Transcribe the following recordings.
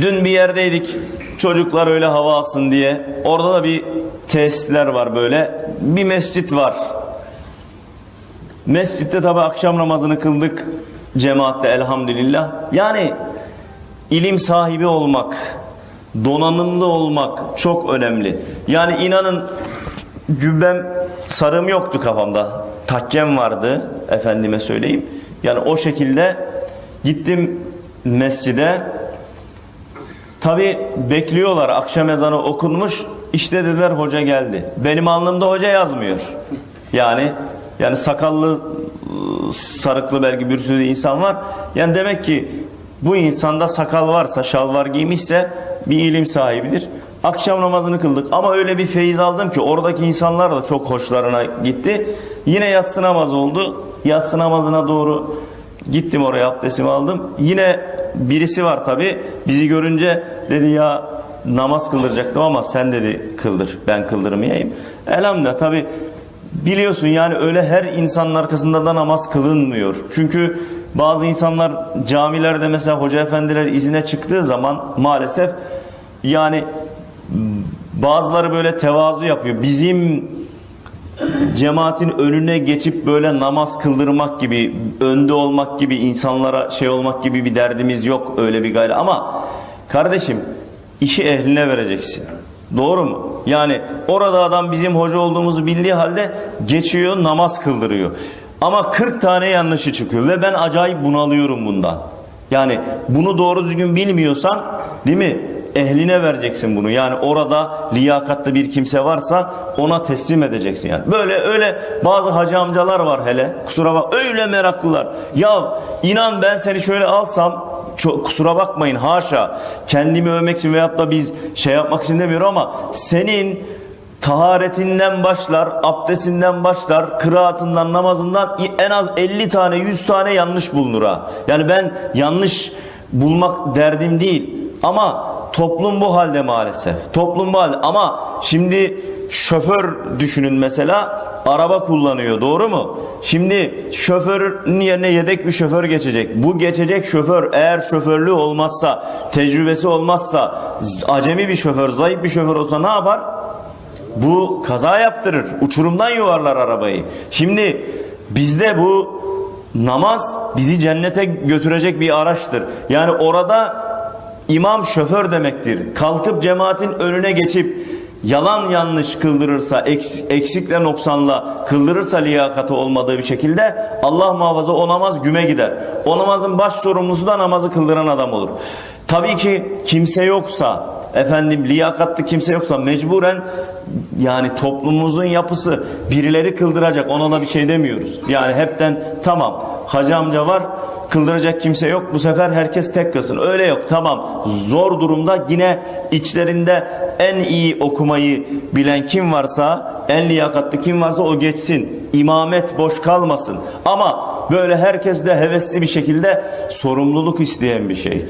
Dün bir yerdeydik. Çocuklar öyle hava alsın diye. Orada da bir tesisler var böyle. Bir mescit var. Mescitte tabi akşam namazını kıldık. Cemaatte elhamdülillah. Yani ilim sahibi olmak, donanımlı olmak çok önemli. Yani inanın cübbem sarım yoktu kafamda. Takkem vardı efendime söyleyeyim. Yani o şekilde gittim mescide. Tabi bekliyorlar akşam ezanı okunmuş. İşte dediler hoca geldi. Benim alnımda hoca yazmıyor. Yani yani sakallı sarıklı belki bir sürü insan var. Yani demek ki bu insanda sakal varsa, şalvar giymişse bir ilim sahibidir. Akşam namazını kıldık ama öyle bir feyiz aldım ki oradaki insanlar da çok hoşlarına gitti. Yine yatsı namazı oldu. Yatsı namazına doğru gittim oraya abdestimi aldım. Yine birisi var tabi. Bizi görünce dedi ya namaz kıldıracaktım ama sen dedi kıldır. Ben kıldırmayayım. Elhamdülillah tabi biliyorsun yani öyle her insanın arkasında da namaz kılınmıyor. Çünkü bazı insanlar camilerde mesela hoca efendiler izine çıktığı zaman maalesef yani bazıları böyle tevazu yapıyor. Bizim cemaatin önüne geçip böyle namaz kıldırmak gibi, önde olmak gibi, insanlara şey olmak gibi bir derdimiz yok öyle bir gayrı. Ama kardeşim işi ehline vereceksin. Doğru mu? Yani orada adam bizim hoca olduğumuzu bildiği halde geçiyor namaz kıldırıyor. Ama 40 tane yanlışı çıkıyor ve ben acayip bunalıyorum bundan. Yani bunu doğru düzgün bilmiyorsan değil mi? Ehline vereceksin bunu. Yani orada liyakatlı bir kimse varsa ona teslim edeceksin yani. Böyle öyle bazı hacı amcalar var hele. Kusura bak öyle meraklılar. Ya inan ben seni şöyle alsam çok, kusura bakmayın haşa kendimi övmek için veyahut da biz şey yapmak için demiyorum ama senin taharetinden başlar, abdestinden başlar, kıraatından, namazından en az 50 tane, 100 tane yanlış bulunur ha. Yani ben yanlış bulmak derdim değil. Ama toplum bu halde maalesef. Toplum bu halde. Ama şimdi şoför düşünün mesela araba kullanıyor doğru mu? Şimdi şoförün yerine yedek bir şoför geçecek. Bu geçecek şoför eğer şoförlüğü olmazsa, tecrübesi olmazsa, acemi bir şoför, zayıf bir şoför olsa ne yapar? Bu kaza yaptırır. Uçurumdan yuvarlar arabayı. Şimdi bizde bu namaz bizi cennete götürecek bir araçtır. Yani orada imam şoför demektir. Kalkıp cemaatin önüne geçip yalan yanlış kıldırırsa, eksikle noksanla kıldırırsa liyakatı olmadığı bir şekilde Allah muhafaza o namaz güme gider. O namazın baş sorumlusu da namazı kıldıran adam olur. Tabii ki kimse yoksa, efendim liyakatlı kimse yoksa mecburen yani toplumumuzun yapısı birileri kıldıracak ona da bir şey demiyoruz. Yani hepten tamam hacı amca var kıldıracak kimse yok. Bu sefer herkes tek kılsın öyle yok. Tamam. Zor durumda. Yine içlerinde en iyi okumayı bilen kim varsa en liyakatlı kim varsa o geçsin. İmamet boş kalmasın. Ama böyle herkes de hevesli bir şekilde sorumluluk isteyen bir şey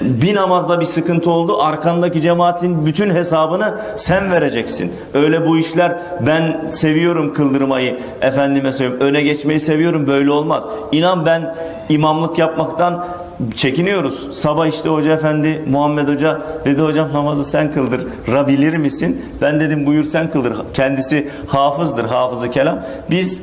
bir namazda bir sıkıntı oldu arkandaki cemaatin bütün hesabını sen vereceksin. Öyle bu işler ben seviyorum kıldırmayı efendime söyleyeyim öne geçmeyi seviyorum böyle olmaz. İnan ben imamlık yapmaktan çekiniyoruz. Sabah işte hoca efendi Muhammed hoca dedi hocam namazı sen kıldır. Rabilir misin? Ben dedim buyur sen kıldır. Kendisi hafızdır hafızı kelam. Biz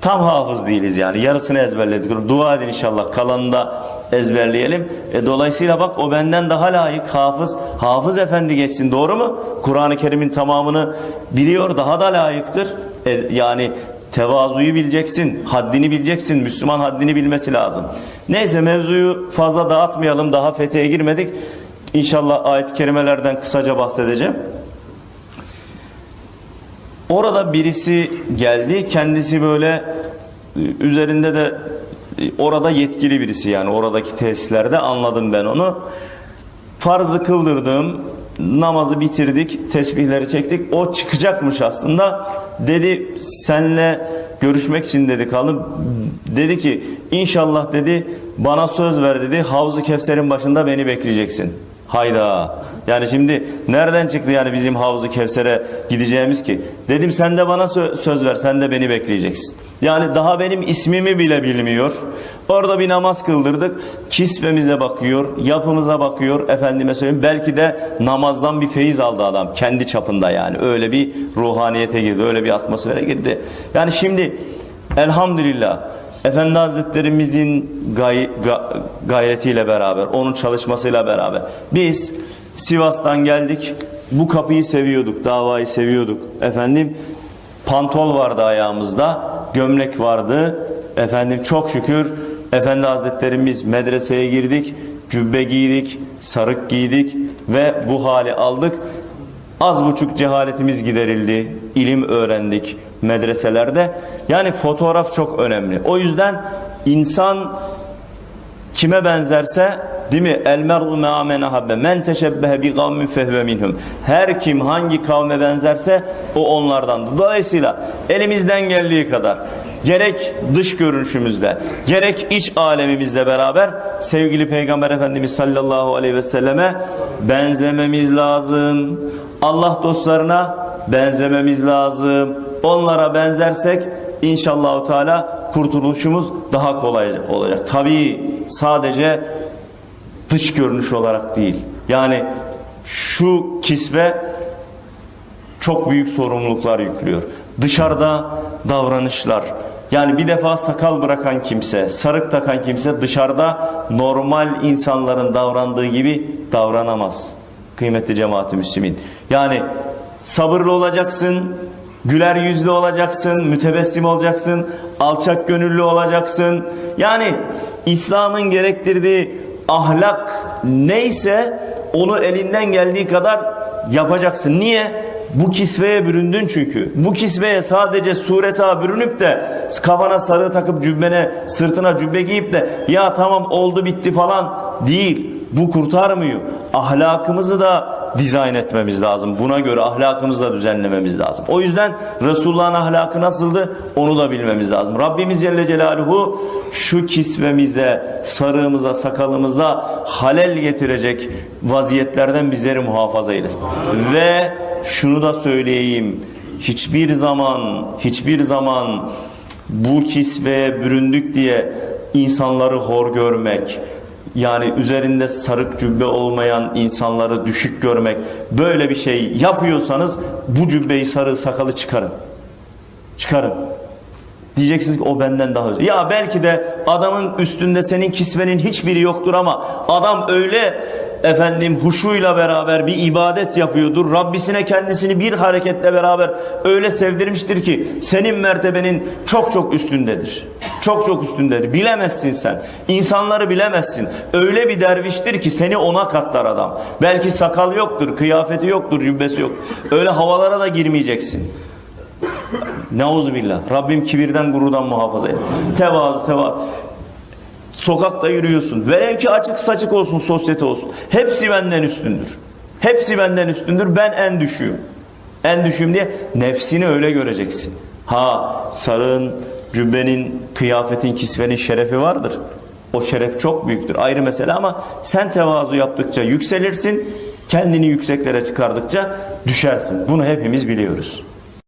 tam hafız değiliz yani yarısını ezberledik. Dua edin inşallah kalanını da ezberleyelim. E, dolayısıyla bak o benden daha layık hafız. Hafız efendi geçsin doğru mu? Kur'an-ı Kerim'in tamamını biliyor daha da layıktır. E, yani tevazuyu bileceksin, haddini bileceksin. Müslüman haddini bilmesi lazım. Neyse mevzuyu fazla dağıtmayalım. Daha fethe girmedik. İnşallah ayet-i kerimelerden kısaca bahsedeceğim. Orada birisi geldi. Kendisi böyle üzerinde de orada yetkili birisi yani oradaki tesislerde anladım ben onu. Farzı kıldırdım, namazı bitirdik, tesbihleri çektik. O çıkacakmış aslında. Dedi senle görüşmek için dedi kaldı. Dedi ki inşallah dedi bana söz ver dedi. Havzu Kevser'in başında beni bekleyeceksin. Hayda. Yani şimdi nereden çıktı yani bizim Havzu Kevser'e gideceğimiz ki? Dedim sen de bana sö- söz ver, sen de beni bekleyeceksin. Yani daha benim ismimi bile bilmiyor. Orada bir namaz kıldırdık. Kisvemize bakıyor, yapımıza bakıyor. Efendime söyleyeyim belki de namazdan bir feyiz aldı adam. Kendi çapında yani. Öyle bir ruhaniyete girdi, öyle bir atmosfere girdi. Yani şimdi elhamdülillah Efendi Hazretlerimizin gay- ga- gayretiyle beraber, onun çalışmasıyla beraber biz Sivas'tan geldik. Bu kapıyı seviyorduk, davayı seviyorduk. Efendim pantol vardı ayağımızda, gömlek vardı. Efendim çok şükür Efendi Hazretlerimiz medreseye girdik, cübbe giydik, sarık giydik ve bu hali aldık. Az buçuk cehaletimiz giderildi. ilim öğrendik medreselerde. Yani fotoğraf çok önemli. O yüzden insan kime benzerse değil mi? El mer'u ma men ahabbe. Men teşebbehe bi kavmin fehve minhum. Her kim hangi kavme benzerse o onlardan. Dolayısıyla elimizden geldiği kadar gerek dış görünüşümüzle gerek iç alemimizle beraber sevgili Peygamber Efendimiz sallallahu aleyhi ve selleme benzememiz lazım. Allah dostlarına benzememiz lazım. Onlara benzersek İnşallah Teala kurtuluşumuz daha kolay olacak. Tabii sadece dış görünüş olarak değil. Yani şu kisve çok büyük sorumluluklar yüklüyor. Dışarıda davranışlar. Yani bir defa sakal bırakan kimse, sarık takan kimse dışarıda normal insanların davrandığı gibi davranamaz. Kıymetli cemaat-i müslimin. Yani sabırlı olacaksın, güler yüzlü olacaksın, mütebessim olacaksın, alçak gönüllü olacaksın. Yani İslam'ın gerektirdiği ahlak neyse onu elinden geldiği kadar yapacaksın. Niye? Bu kisveye büründün çünkü. Bu kisveye sadece sureta bürünüp de kafana sarığı takıp cübbene sırtına cübbe giyip de ya tamam oldu bitti falan değil. Bu kurtarmıyor. Ahlakımızı da dizayn etmemiz lazım. Buna göre ahlakımızı da düzenlememiz lazım. O yüzden Resulullah'ın ahlakı nasıldı onu da bilmemiz lazım. Rabbimiz Celle Celaluhu şu kisvemize, sarığımıza, sakalımıza halel getirecek vaziyetlerden bizleri muhafaza eylesin. Ve şunu da söyleyeyim. Hiçbir zaman, hiçbir zaman bu kisveye büründük diye insanları hor görmek, yani üzerinde sarık cübbe olmayan insanları düşük görmek böyle bir şey yapıyorsanız bu cübbeyi sarığı sakalı çıkarın. Çıkarın. Diyeceksiniz ki o benden daha özel. Ya belki de adamın üstünde senin kisvenin hiçbiri yoktur ama adam öyle efendim huşuyla beraber bir ibadet yapıyordur. Rabbisine kendisini bir hareketle beraber öyle sevdirmiştir ki senin mertebenin çok çok üstündedir. Çok çok üstündedir. Bilemezsin sen. İnsanları bilemezsin. Öyle bir derviştir ki seni ona katlar adam. Belki sakal yoktur, kıyafeti yoktur, cübbesi yok. Öyle havalara da girmeyeceksin. Neuzubillah. Rabbim kibirden gururdan muhafaza et. Tevazu tevazu. Sokakta yürüyorsun. Velev ki açık saçık olsun, sosyete olsun. Hepsi benden üstündür. Hepsi benden üstündür. Ben en düşüğüm. En düşüğüm diye nefsini öyle göreceksin. Ha sarığın, cübbenin, kıyafetin, kisvenin şerefi vardır. O şeref çok büyüktür. Ayrı mesele ama sen tevazu yaptıkça yükselirsin. Kendini yükseklere çıkardıkça düşersin. Bunu hepimiz biliyoruz.